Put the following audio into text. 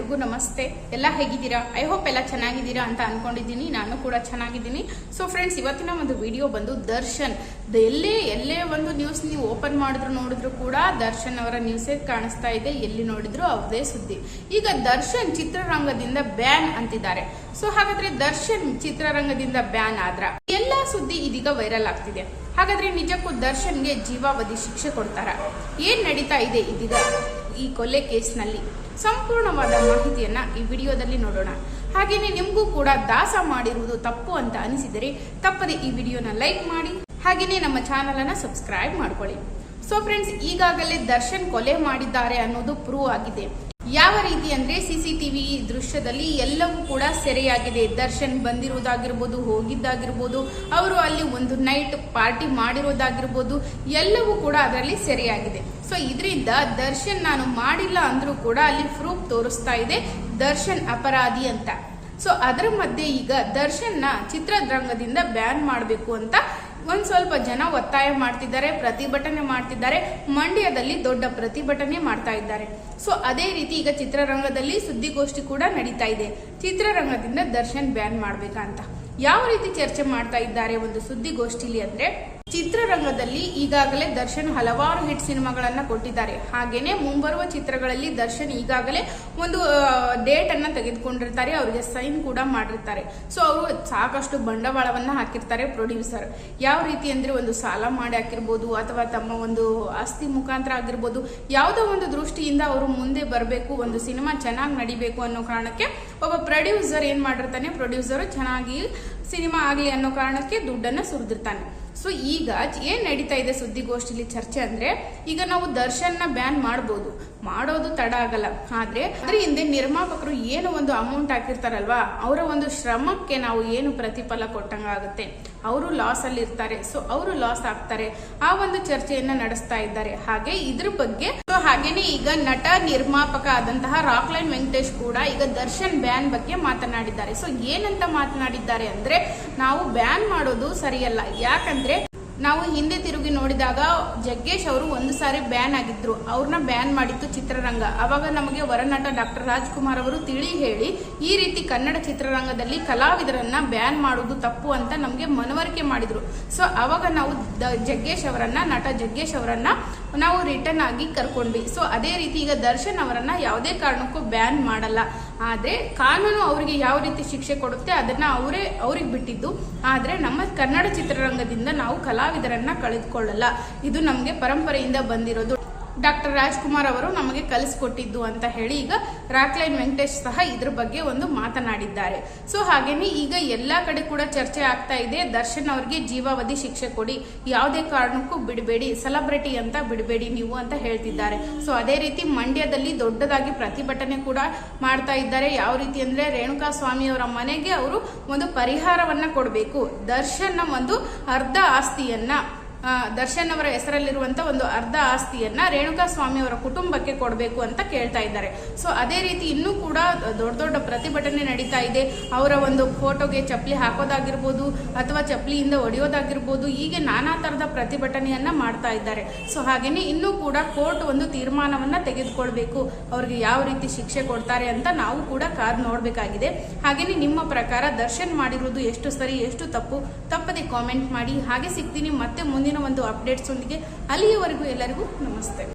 ಎಲ್ರಿಗೂ ನಮಸ್ತೆ. ಎಲ್ಲ ಹೇಗಿದ್ದೀರಾ? ಐ ಹೋಪ್ ಎಲ್ಲ ಚೆನ್ನಾಗಿದ್ದೀರಾ ಅಂತ ಅನ್ಕೊಂಡಿದ್ದೀನಿ. ನಾನು ಕೂಡ ಚೆನ್ನಾಗಿದ್ದೀನಿ. ಸೊ ಫ್ರೆಂಡ್ಸ್ ಇವತ್ತಿನ ಒಂದು ವಿಡಿಯೋ ಬಂದು ದರ್ಶನ್. ಎಲ್ಲೇ ಎಲ್ಲೇ ಒಂದು ನ್ಯೂಸ್ ನೀವು ಓಪನ್ ಮಾಡಿದ್ರು ನೋಡಿದ್ರು ಕೂಡ ದರ್ಶನ್ ಅವರ ನ್ಯೂಸೇ ಕಾಣಿಸ್ತಾ ಇದೆ. ಎಲ್ಲಿ ನೋಡಿದ್ರು ಅವ್ರದೇ ಸುದ್ದಿ. ಈಗ ದರ್ಶನ್ ಚಿತ್ರರಂಗದಿಂದ ಬ್ಯಾನ್ ಅಂತಿದ್ದಾರೆ. ಸೊ ಹಾಗಾದ್ರೆ ದರ್ಶನ್ ಚಿತ್ರರಂಗದಿಂದ ಬ್ಯಾನ್ ಆದ್ರ ಎಲ್ಲಾ ಸುದ್ದಿ ಇದೀಗ ವೈರಲ್ ಆಗ್ತಿದೆ. ಹಾಗಾದ್ರೆ ನಿಜಕ್ಕೂ ದರ್ಶನ್ಗೆ ಜೀವಾವಧಿ ಶಿಕ್ಷೆ ಕೊಡ್ತಾರ? ಏನ್ ನಡೀತಾ ಇದೆ ಇದೀಗ? ಈ ಕೊಲೆ ಕೇಸ್ನಲ್ಲಿ ಸಂಪೂರ್ಣವಾದ ಮಾಹಿತಿಯನ್ನ ಈ ವಿಡಿಯೋದಲ್ಲಿ ನೋಡೋಣ. ಹಾಗೇನೆ ನಿಮಗೂ ಕೂಡ ದಾಸ ಮಾಡಿರುವುದು ತಪ್ಪು ಅಂತ ಅನಿಸಿದರೆ ತಪ್ಪದೆ ಈ ವಿಡಿಯೋನ ಲೈಕ್ ಮಾಡಿ, ಹಾಗೇನೆ ನಮ್ಮ ಚಾನಲ್ ಅನ್ನ ಸಬ್ಸ್ಕ್ರೈಬ್ ಮಾಡ್ಕೊಳ್ಳಿ. ಸೊ ಫ್ರೆಂಡ್ಸ್ ಈಗಾಗಲೇ ದರ್ಶನ್ ಕೊಲೆ ಮಾಡಿದ್ದಾರೆ ಅನ್ನೋದು ಪ್ರೂವ್ ಆಗಿದೆ. ಯಾವ ರೀತಿ ಅಂದ್ರೆ ಸಿಸಿಟಿವಿ ದೃಶ್ಯದಲ್ಲಿ ಎಲ್ಲವೂ ಕೂಡ ಸೆರೆಯಾಗಿದೆ. ದರ್ಶನ್ ಬಂದಿರುವುದಾಗಿರ್ಬೋದು ಹೋಗಿದ್ದಾಗಿರ್ಬೋದು, ಅವರು ಅಲ್ಲಿ ಒಂದು ನೈಟ್ ಪಾರ್ಟಿ ಮಾಡಿರೋದಾಗಿರ್ಬೋದು, ಎಲ್ಲವೂ ಕೂಡ ಅದರಲ್ಲಿ ಸೆರೆಯಾಗಿದೆ. ಸೊ ಇದರಿಂದ ದರ್ಶನ್ ನಾನು ಮಾಡಿಲ್ಲ ಅಂದ್ರೂ ಕೂಡ ಅಲ್ಲಿ ಪ್ರೂಫ್ ತೋರಿಸ್ತಾ ಇದೆ, ದರ್ಶನ್ ಅಪರಾಧಿ ಅಂತ. ಸೊ ಅದರ ಮಧ್ಯೆ ಈಗ ದರ್ಶನ್ನ ಚಿತ್ರರಂಗದಿಂದ ಬ್ಯಾನ್ ಮಾಡಬೇಕು ಅಂತ ಒಂದು ಸ್ವಲ್ಪ ಜನ ಒತ್ತಾಯ ಮಾಡ್ತಿದ್ದಾರೆ, ಪ್ರತಿಭಟನೆ ಮಾಡ್ತಿದ್ದಾರೆ. ಮಂಡ್ಯದಲ್ಲಿ ದೊಡ್ಡ ಪ್ರತಿಭಟನೆ ಮಾಡ್ತಾ ಇದ್ದಾರೆ. ಸೊ ಅದೇ ರೀತಿ ಈಗ ಚಿತ್ರರಂಗದಲ್ಲಿ ಸುದ್ದಿಗೋಷ್ಠಿ ಕೂಡ ನಡೀತಾ ಇದೆ. ಚಿತ್ರರಂಗದಿಂದ ದರ್ಶನ್ ಬ್ಯಾನ್ ಮಾಡ್ಬೇಕಂತ ಯಾವ ರೀತಿ ಚರ್ಚೆ ಮಾಡ್ತಾ ಇದ್ದಾರೆ ಒಂದು ಸುದ್ದಿಗೋಷ್ಠಿಲಿ ಅಂದ್ರೆ? ಚಿತ್ರರಂಗದಲ್ಲಿ ಈಗಾಗಲೇ ದರ್ಶನ್ ಹಲವಾರು ಹಿಟ್ ಸಿನಿಮಾಗಳನ್ನ ಕೊಟ್ಟಿದ್ದಾರೆ. ಹಾಗೇನೆ ಮುಂಬರುವ ಚಿತ್ರಗಳಲ್ಲಿ ದರ್ಶನ್ ಈಗಾಗಲೇ ಒಂದು ಡೇಟ್ ಅನ್ನ ತೆಗೆದುಕೊಂಡಿರ್ತಾರೆ. ಅವರಿಗೆ ಸೈನ್ ಕೂಡ ಮಾಡಿರ್ತಾರೆ. ಸೊ ಅವರು ಸಾಕಷ್ಟು ಬಂಡವಾಳವನ್ನ ಹಾಕಿರ್ತಾರೆ ಪ್ರೊಡ್ಯೂಸರ್ ಯಾವ ರೀತಿ ಅಂದ್ರೆ ಒಂದು ಸಾಲ ಮಾಡಿ ಹಾಕಿರ್ಬೋದು, ಅಥವಾ ತಮ್ಮ ಒಂದು ಆಸ್ತಿ ಮುಖಾಂತರ ಆಗಿರ್ಬೋದು, ಯಾವುದೋ ಒಂದು ದೃಷ್ಟಿಯಿಂದ ಅವರು ಮುಂದೆ ಬರಬೇಕು, ಒಂದು ಸಿನಿಮಾ ಚೆನ್ನಾಗಿ ನಡಿಬೇಕು ಅನ್ನೋ ಕಾರಣಕ್ಕೆ ಒಬ್ಬ ಪ್ರೊಡ್ಯೂಸರ್ ಏನ್ ಮಾಡಿರ್ತಾನೆ ಪ್ರೊಡ್ಯೂಸರ್ ಚೆನ್ನಾಗಿ ಸಿನಿಮಾ ಆಗಲಿ ಅನ್ನೋ ಕಾರಣಕ್ಕೆ ದುಡ್ಡನ್ನು ಸುರಿದಿರ್ತಾನೆ. ಸೊ ಈಗ ಏನು ನಡೀತಾ ಇದೆ ಸುದ್ದಿಗೋಷ್ಠಿಲಿ ಚರ್ಚೆ ಅಂದ್ರೆ, ಈಗ ನಾವು ದರ್ಶನ್ನ ಬ್ಯಾನ್ ಮಾಡ್ಬೋದು. ಮಾಡೋದು ತಡ ಆಗಲ್ಲ. ಆದ್ರೆ ಅದ್ರ ಹಿಂದೆ ನಿರ್ಮಾಪಕರು ಏನು ಒಂದು ಅಮೌಂಟ್ ಹಾಕಿರ್ತಾರಲ್ವಾ? ಅವರ ಒಂದು ಶ್ರಮಕ್ಕೆ ನಾವು ಏನು ಪ್ರತಿಫಲ ಕೊಟ್ಟಂಗಾಗುತ್ತೆ ಅವರು ಲಾಸ್ ಅಲ್ಲಿ ಇರ್ತಾರೆ. ಸೊ ಅವರು ಲಾಸ್ ಆಗ್ತಾರೆ. ಆ ಒಂದು ಚರ್ಚೆಯನ್ನ ನಡೆಸ್ತಾ ಇದ್ದಾರೆ. ಹಾಗೆ ಇದ್ರ ಬಗ್ಗೆ ಸೊ ಹಾಗೇನೆ ಈಗ ನಟ ನಿರ್ಮಾಪಕ ಆದಂತಹ ರಾಕ್ಲೈನ್ ವೆಂಕಟೇಶ್ ಕೂಡ ಈಗ ದರ್ಶನ್ ಬ್ಯಾನ್ ಬಗ್ಗೆ ಮಾತನಾಡಿದ್ದಾರೆ. ಸೊ ಏನಂತ ಮಾತನಾಡಿದ್ದಾರೆ ಅಂದ್ರೆ, ನಾವು ಬ್ಯಾನ್ ಮಾಡೋದು ಸರಿಯಲ್ಲ. ಯಾಕಂದ್ರೆ ನಾವು ಹಿಂದೆ ತಿರುಗಿ ನೋಡಿದಾಗ ಜಗ್ಗೇಶ್ ಅವರು ಒಂದು ಸಾರಿ ಬ್ಯಾನ್ ಆಗಿದ್ರು. ಅವ್ರನ್ನ ಬ್ಯಾನ್ ಮಾಡಿತ್ತು ಚಿತ್ರರಂಗ. ಅವಾಗ ನಮಗೆ ವರನಟ ಡಾಕ್ಟರ್ ರಾಜ್ಕುಮಾರ್ ಅವರು ತಿಳಿ ಹೇಳಿ, ಈ ರೀತಿ ಕನ್ನಡ ಚಿತ್ರರಂಗದಲ್ಲಿ ಕಲಾವಿದರನ್ನ ಬ್ಯಾನ್ ಮಾಡುವುದು ತಪ್ಪು ಅಂತ ನಮಗೆ ಮನವರಿಕೆ ಮಾಡಿದ್ರು. ಸೊ, ಅವಾಗ ನಾವು ಜಗ್ಗೇಶ್ ಅವರನ್ನ, ನಟ ಜಗ್ಗೇಶ್ ಅವರನ್ನ ನಾವು ರಿಟರ್ನ್ ಆಗಿ ಕರ್ಕೊಂಡ್ವಿ. ಸೊ ಅದೇ ರೀತಿ ಈಗ ದರ್ಶನ್ ಅವರನ್ನ ಯಾವುದೇ ಕಾರಣಕ್ಕೂ ಬ್ಯಾನ್ ಮಾಡಲ್ಲ. ಆದ್ರೆ ಕಾನೂನು ಅವರಿಗೆ ಯಾವ ರೀತಿ ಶಿಕ್ಷೆ ಕೊಡುತ್ತೆ ಅದನ್ನ ಅವರೇ, ಅವ್ರಿಗೆ ಬಿಟ್ಟಿದ್ದು. ಆದ್ರೆ ನಮ್ಮ ಕನ್ನಡ ಚಿತ್ರರಂಗದಿಂದ ನಾವು ಕಲಾವಿದರನ್ನ ಕಳೆದುಕೊಳ್ಳಲ್ಲ. ಇದು ನಮಗೆ ಪರಂಪರೆಯಿಂದ ಬಂದಿರೋದು. ಡಾಕ್ಟರ್ ರಾಜ್ಕುಮಾರ್ ಅವರು ನಮಗೆ ಕಲಿಸ್ಕೊಟ್ಟಿದ್ದು ಅಂತ ಹೇಳಿ ಈಗ ರಾಕ್ಲೈನ್ ವೆಂಕಟೇಶ್ ಸಹ ಇದ್ರ ಬಗ್ಗೆ ಒಂದು ಮಾತನಾಡಿದ್ದಾರೆ. ಸೊ ಹಾಗೇನೆ ಈಗ ಎಲ್ಲಾ ಕಡೆ ಕೂಡ ಚರ್ಚೆ ಆಗ್ತಾ ಇದೆ. ದರ್ಶನ್ ಅವರಿಗೆ ಜೀವಾವಧಿ ಶಿಕ್ಷೆ ಕೊಡಿ. ಯಾವುದೇ ಕಾರಣಕ್ಕೂ ಬಿಡಬೇಡಿ. ಸೆಲೆಬ್ರಿಟಿ ಅಂತ ಬಿಡಬೇಡಿ ನೀವು ಅಂತ ಹೇಳ್ತಿದ್ದಾರೆ. ಸೊ ಅದೇ ರೀತಿ ಮಂಡ್ಯದಲ್ಲಿ ದೊಡ್ಡದಾಗಿ ಪ್ರತಿಭಟನೆ ಕೂಡ ಮಾಡ್ತಾ ಇದ್ದಾರೆ. ಯಾವ ರೀತಿ ಅಂದ್ರೆ ರೇಣುಕಾ ಸ್ವಾಮಿ ಅವರ ಮನೆಗೆ ಅವರು ಒಂದು ಪರಿಹಾರವನ್ನ ಕೊಡಬೇಕು. ದರ್ಶನ್ ಒಂದು ಅರ್ಧ ಆಸ್ತಿಯನ್ನ. ದರ್ಶನ್ ಅವರ ಹೆಸರಲ್ಲಿರುವಂತ ಒಂದು ಅರ್ಧ ಆಸ್ತಿಯನ್ನ ರೇಣುಕಾ ಸ್ವಾಮಿ ಅವರ ಕುಟುಂಬಕ್ಕೆ ಕೊಡಬೇಕು ಅಂತ ಕೇಳ್ತಾ ಇದ್ದಾರೆ. ಸೊ ಅದೇ ರೀತಿ ಇನ್ನೂ ಕೂಡ ದೊಡ್ಡ ದೊಡ್ಡ ಪ್ರತಿಭಟನೆ ನಡೀತಾ ಇದೆ. ಅವರ ಒಂದು ಫೋಟೋಗೆ ಚಪ್ಪಲಿ ಹಾಕೋದಾಗಿರ್ಬೋದು ಅಥವಾ ಚಪ್ಪಲಿಯಿಂದ ಒಡೆಯೋದಾಗಿರ್ಬೋದು ಹೀಗೆ ನಾನಾ ತರದ ಪ್ರತಿಭಟನೆಯನ್ನ ಮಾಡ್ತಾ ಇದ್ದಾರೆ. ಸೊ ಹಾಗೇನೆ ಇನ್ನೂ ಕೂಡ ಕೋರ್ಟ್ ಒಂದು ತೀರ್ಮಾನವನ್ನ ತೆಗೆದುಕೊಳ್ಬೇಕು. ಅವ್ರಿಗೆ ಯಾವ ರೀತಿ ಶಿಕ್ಷೆ ಕೊಡ್ತಾರೆ ಅಂತ ನಾವು ಕೂಡ ಕಾದ್ ನೋಡ್ಬೇಕಾಗಿದೆ. ಹಾಗೇನೆ ನಿಮ್ಮ ಪ್ರಕಾರ ದರ್ಶನ್ ಮಾಡಿರುವುದು ಎಷ್ಟು ಸರಿ, ಎಷ್ಟು ತಪ್ಪು? ತಪ್ಪದೆ ಕಾಮೆಂಟ್ ಮಾಡಿ. ಹಾಗೆ ಸಿಗ್ತೀನಿ. ಮತ್ತೆ ಮುಂದಿನ ಒಂದು ಅಪ್ಡೇಟ್ಸ್ ಒಂದಿಗೆ ಅಲ್ಲಿಯವರೆಗೂ ಎಲ್ಲರಿಗೂ ನಮಸ್ತೆ.